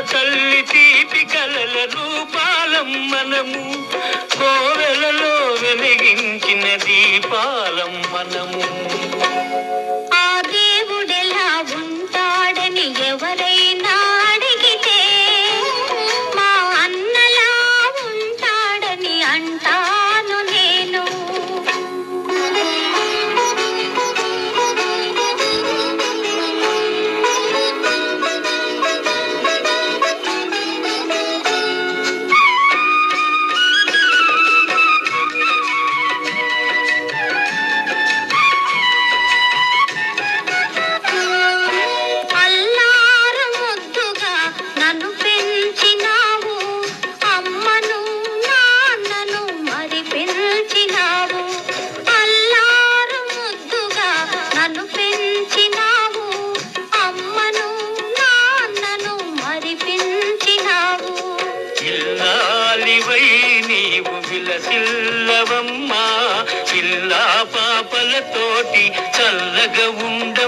తల్లి తీపి కలల రూపాలం మనము కోవెలలో వెలిగించిన దీపాలం మనము. ain't the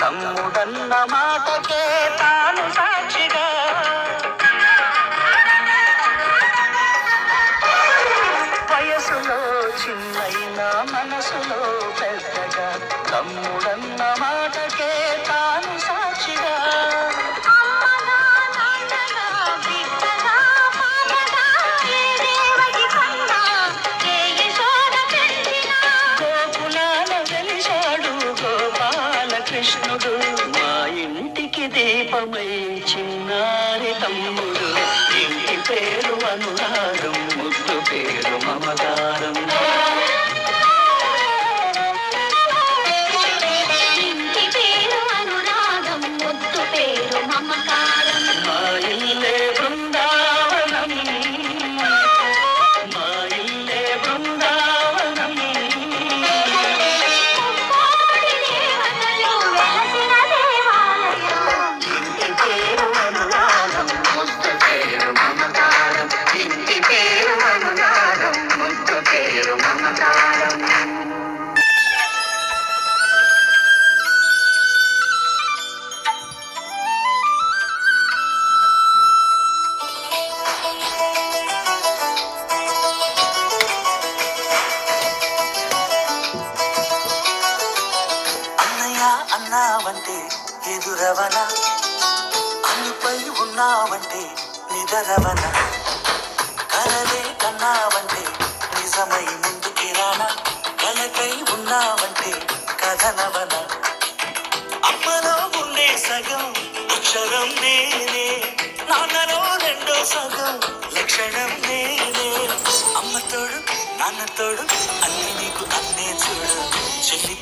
తమ్ముడన్న మాటకే తాను దీపమై చిన్నారి తమ్ముడు. ఇంటి పేరు అనురాగం ముద్దు పేరు మమకారం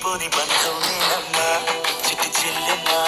చేసుకొని బంధువునేనమ్మా చిట్టి చెల్లెనా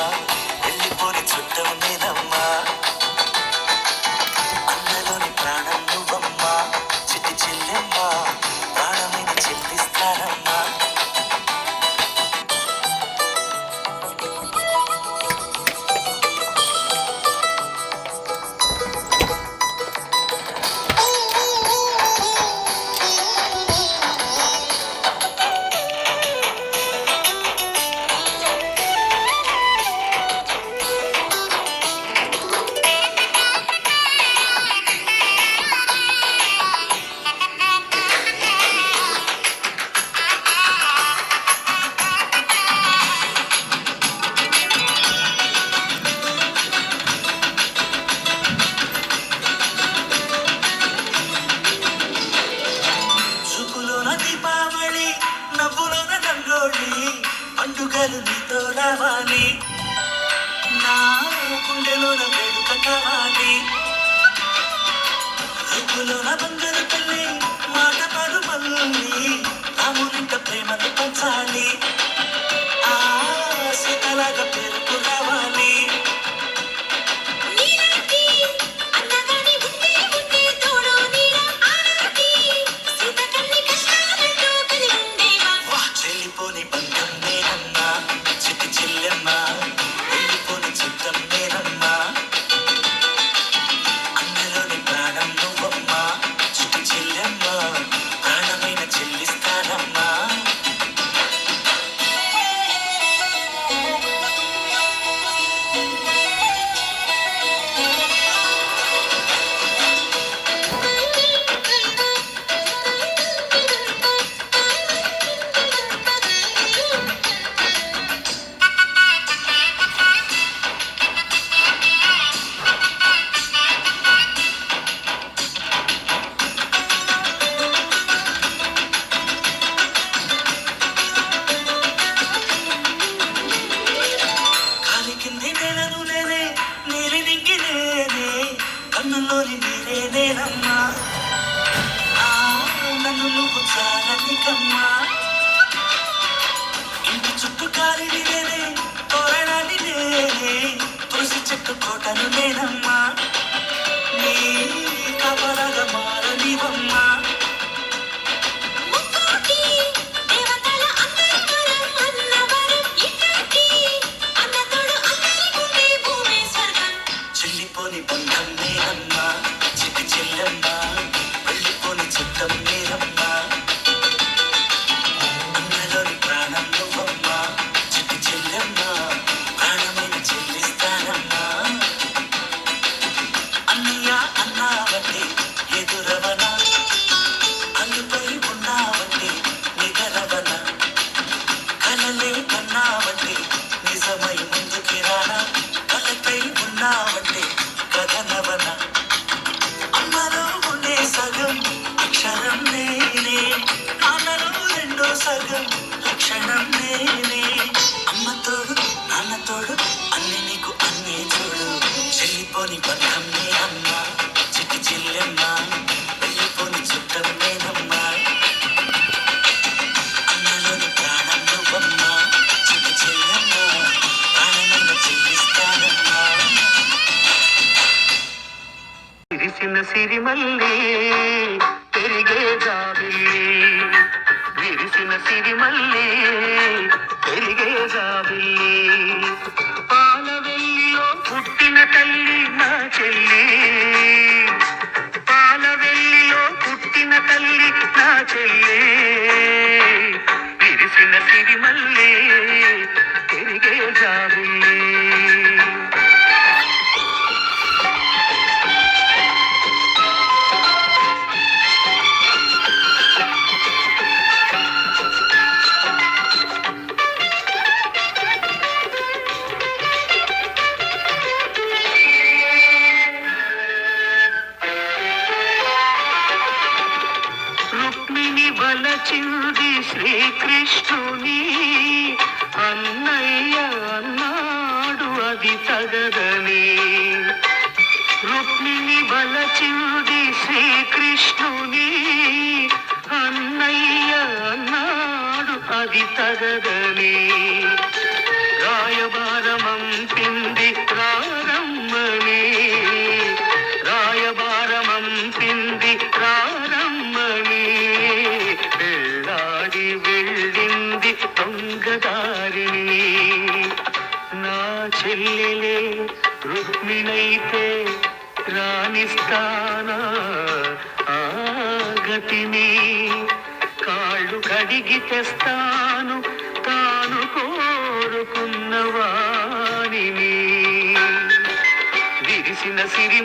தியாகி தகதமே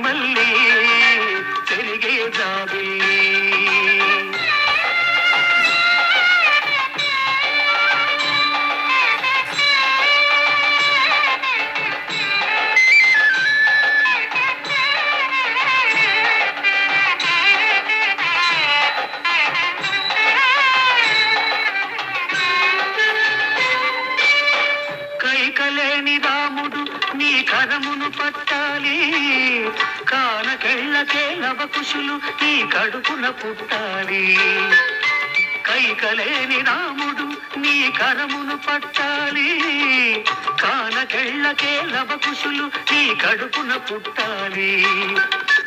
मल्ली तेरी जावे కళ్ళకే నవకుశులు ఈ కడుపున పుట్టాలి. కై కలేని రాముడు నీ కరమును పట్టాలి. కానకెళ్ళకే నవకుశులు ఈ కడుపున పుట్టాలి.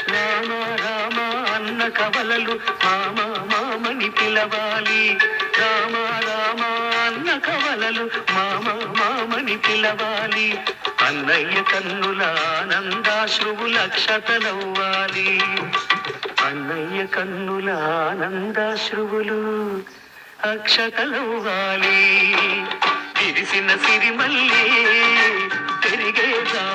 రామ రామ అన్న కవలలు మామ మామని పిలవాలి. రామ రామా కన్న కవలలు మామ మామని పిలవాలి. అన్నయ్య కన్నుల ఆనందాశ్రువు లక్షతలవ్వాలి అన్నయ్య కన్నుల ఆనందాశ్రువులు అక్షతలవ్వాలి. తిరిసిన సిరిమల్లి పెరిగేదా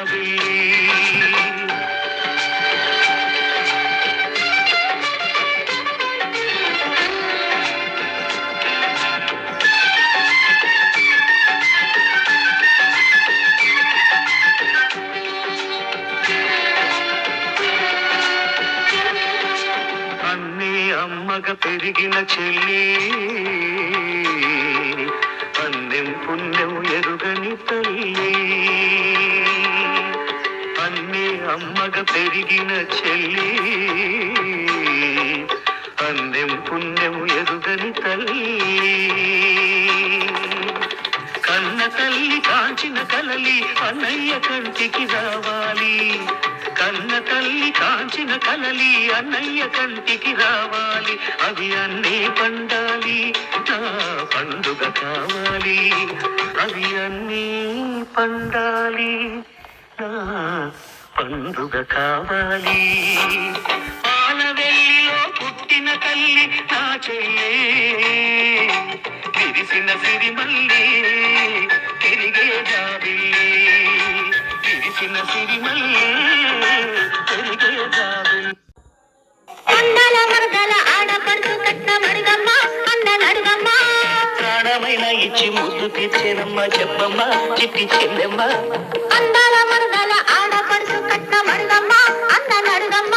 ఎరిగిన చెల్లి అందెం పుణ్యం ఎరుగని తల్లి. అన్నీ అమ్మగ పెరిగిన చెల్లి అందెం పుణ్యం ఎరుగని తల్లి. కన్న తల్లి కాంచిన కలలి అన్నయ్య కంటికి రావా? తల్లి కాంచిన కలలి అన్నయ్య కంటికి రావాలి. అవి అన్నీ పండాలి నా పండుగ కావాలి. అవి అన్నీ పండాలి నా పండుగ కావాలి. పాలవెల్లిలో పుట్టిన తల్లి నా చెయ్యే. విరిసిన సిరిమల్లి తిరిగే జాబిల్లి. విరిసిన సిరిమల్లి కట్న ప్రాణమైన ఇచ్చి ముద్దు తీర్చేనమ్మ చెప్పమ్మ చిట్టి చెల్లెమ్మ. అందాల కట్న మడుగమ్మ అన్న నడుగమ్మ.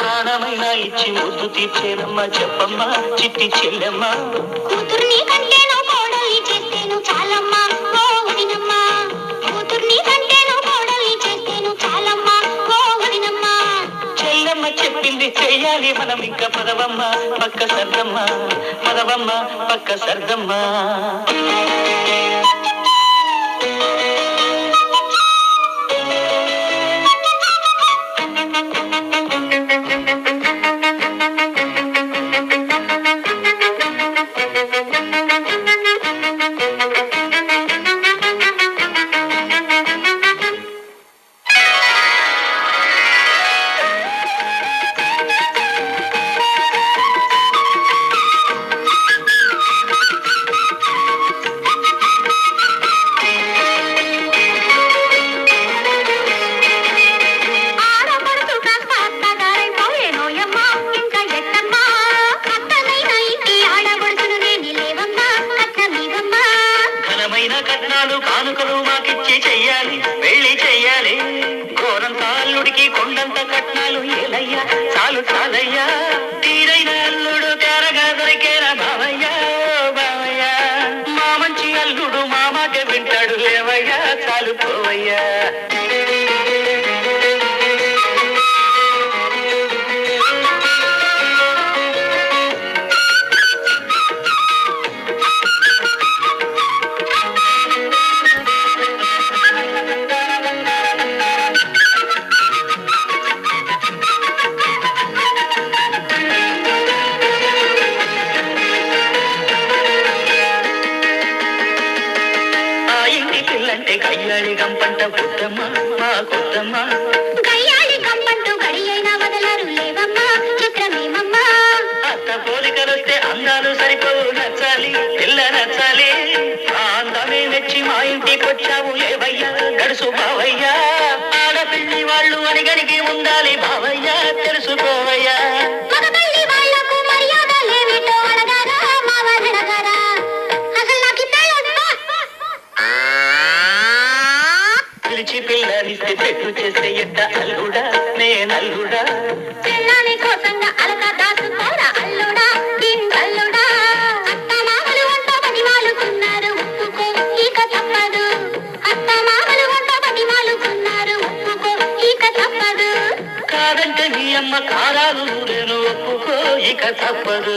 ప్రాణమైన ఇచ్చి ముద్దు తీర్చేనమ్మ చెప్పమ్మ చిట్టి చెల్లెమ్మ. కూతుర్ని కంటేను చెప్పింది చెయ్యాలి మనం ఇంకా పదవమ్మ పక్క సర్దమ్మ పదవమ్మ పక్క సర్దమ్మ. లేవయ్యా బావయ్యా ఆడపిల్లి వాళ్ళు అడిగడిగి ఉండాలి బావయ్యా கசப்பது